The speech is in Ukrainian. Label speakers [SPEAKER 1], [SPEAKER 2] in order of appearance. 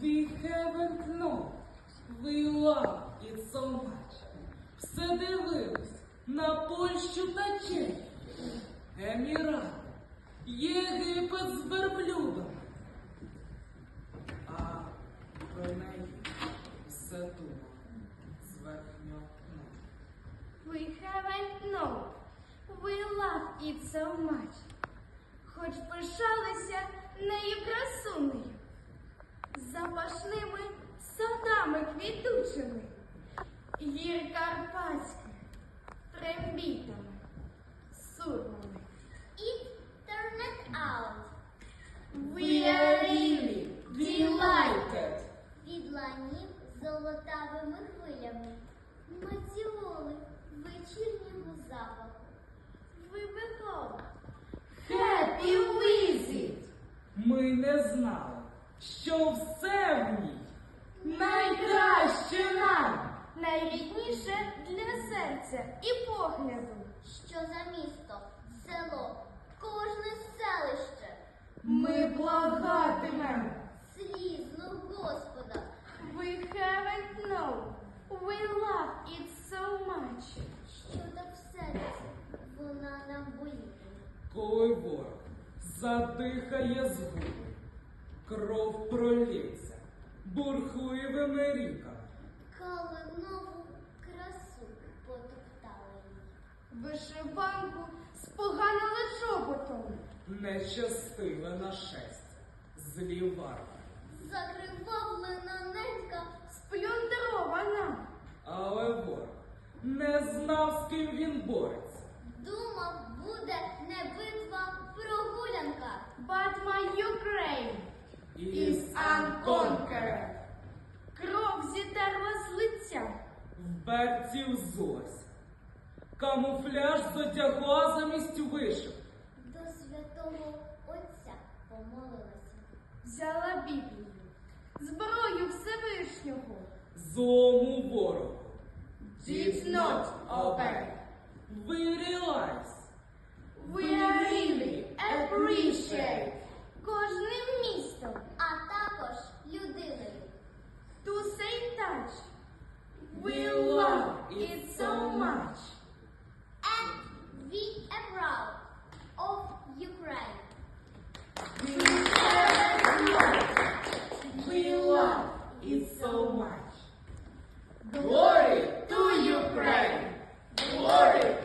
[SPEAKER 1] We haven't known. We love it so much. Все дивились на Польщу та Чехію, Емірати, Єгипет з верблюдом. А про неї все думав з верхнього.
[SPEAKER 2] We haven't known. We love it so much. Хоч пишалися садами квітучими, гір карпатських, трембітами, сурмами.
[SPEAKER 3] It turned out
[SPEAKER 2] We are really delighted.
[SPEAKER 3] від ланів золотавими хвилями, мацілоли вечірнього запаху. Вибігала.
[SPEAKER 2] Happy visit!
[SPEAKER 1] Ми не знали, що все в ній
[SPEAKER 2] Найкраще нам! Найрідніше для серця і погляду.
[SPEAKER 3] Що за місто, село, кожне селище,
[SPEAKER 2] Ми благатимемо.
[SPEAKER 3] слізно Господа,
[SPEAKER 2] We haven't known. We love it so much.
[SPEAKER 3] що так в серці вона нам болітиме.
[SPEAKER 1] Коли ворог задихає згуби, кров пролється бурхливими ріками.
[SPEAKER 3] Калинову красу потоптали їй.
[SPEAKER 2] Вишиванку споганили чоботом.
[SPEAKER 1] Не Нещастиве нашестя, злі варвари.
[SPEAKER 3] Закривавлена ненька
[SPEAKER 2] Сплюндрована.
[SPEAKER 1] Але ворог не знав, з ким він бореться.
[SPEAKER 3] думав, буде не битва, прогулянка.
[SPEAKER 2] But my Ukraine
[SPEAKER 1] Is
[SPEAKER 2] is unconquered. Кров зітерла з лиця.
[SPEAKER 1] В берців зось. Камуфляж затягла замість вишив.
[SPEAKER 3] До святого Отця помолилася.
[SPEAKER 2] Взяла Біблію. Зброю Всевишнього.
[SPEAKER 1] Злому ворогу.
[SPEAKER 2] Did not obey. Glory to Ukraine! Glory